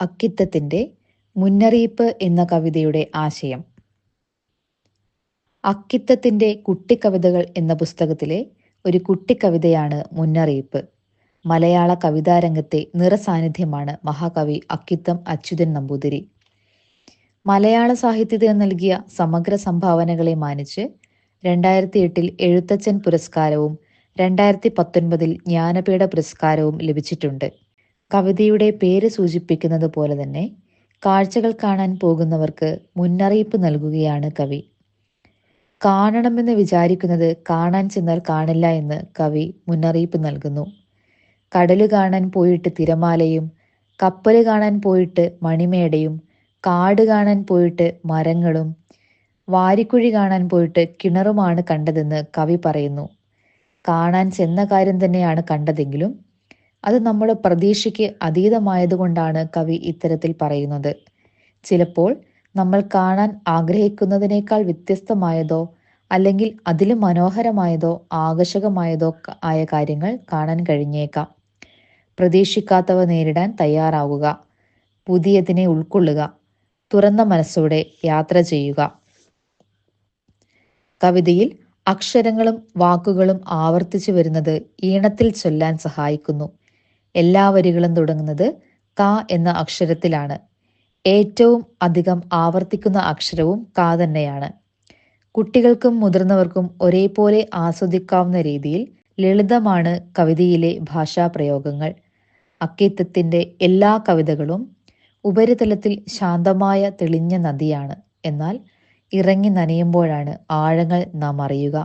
അക്കിത്തത്തിന്റെ മുന്നറിയിപ്പ് എന്ന കവിതയുടെ ആശയം. അക്കിത്തത്തിന്റെ കുട്ടിക്കവിതകൾ എന്ന പുസ്തകത്തിലെ ഒരു കുട്ടിക്കവിതയാണ് മുന്നറിയിപ്പ്. മലയാള കവിതാരംഗത്തെ നിറസാന്നിധ്യമാണ് മഹാകവി അക്കിത്തം അച്യുതൻ നമ്പൂതിരി. മലയാള സാഹിത്യത്തിന് നൽകിയ സമഗ്ര സംഭാവനകളെ മാനിച്ച് രണ്ടായിരത്തി എട്ടിൽ എഴുത്തച്ഛൻ പുരസ്കാരവും രണ്ടായിരത്തി പത്തൊൻപതിൽ ജ്ഞാനപീഠ പുരസ്കാരവും ലഭിച്ചിട്ടുണ്ട്. കവിതയുടെ പേര് സൂചിപ്പിക്കുന്നത് പോലെ തന്നെ കാഴ്ചകൾ കാണാൻ പോകുന്നവർക്ക് മുന്നറിയിപ്പ് നൽകുകയാണ് കവി. കാണണമെന്ന് വിചാരിക്കുന്നത് കാണാൻ ചെന്നാൽ കാണില്ല എന്ന് കവി മുന്നറിയിപ്പ് നൽകുന്നു. കടൽ കാണാൻ പോയിട്ട് തിരമാലയും കപ്പൽ കാണാൻ പോയിട്ട് മണിമേടയും കാട് കാണാൻ പോയിട്ട് മരങ്ങളും വാരിക്കുഴി കാണാൻ പോയിട്ട് കിണറുമാണ് കണ്ടതെന്ന് കവി പറയുന്നു. കാണാൻ ചെന്ന കാര്യം തന്നെയാണ് കണ്ടതെങ്കിലും അത് നമ്മുടെ പ്രതീക്ഷയ്ക്ക് അതീതമായതുകൊണ്ടാണ് കവി ഇത്തരത്തിൽ പറയുന്നത്. ചിലപ്പോൾ നമ്മൾ കാണാൻ ആഗ്രഹിക്കുന്നതിനേക്കാൾ വ്യത്യസ്തമായതോ അല്ലെങ്കിൽ അതിലും മനോഹരമായതോ ആകർഷകമായതോ ആയ കാര്യങ്ങൾ കാണാൻ കഴിഞ്ഞേക്കാം. പ്രതീക്ഷിക്കാത്തവ നേരിടാൻ തയ്യാറാവുക. പുതിയതിനെ ഉൾക്കൊള്ളുക. തുറന്ന മനസ്സോടെ യാത്ര ചെയ്യുക. കവിതയിൽ അക്ഷരങ്ങളും വാക്കുകളും ആവർത്തിച്ചു വരുന്നത് ഈണത്തിൽ ചൊല്ലാൻ സഹായിക്കുന്നു. എല്ലാ വരികളും തുടങ്ങുന്നത് ക എന്ന അക്ഷരത്തിലാണ്. ഏറ്റവും അധികം ആവർത്തിക്കുന്ന അക്ഷരവും ക തന്നെയാണ്. കുട്ടികൾക്കും മുതിർന്നവർക്കും ഒരേപോലെ ആസ്വദിക്കാവുന്ന രീതിയിൽ ലളിതമാണ് കവിതയിലെ ഭാഷാപ്രയോഗങ്ങൾ. അക്കിത്തത്തിന്റെ എല്ലാ കവിതകളും ഉപരിതലത്തിൽ ശാന്തമായ തെളിഞ്ഞ നദിയാണ്. എന്നാൽ ഇറങ്ങി നനയുമ്പോഴാണ് ആഴങ്ങൾ നാം അറിയുക.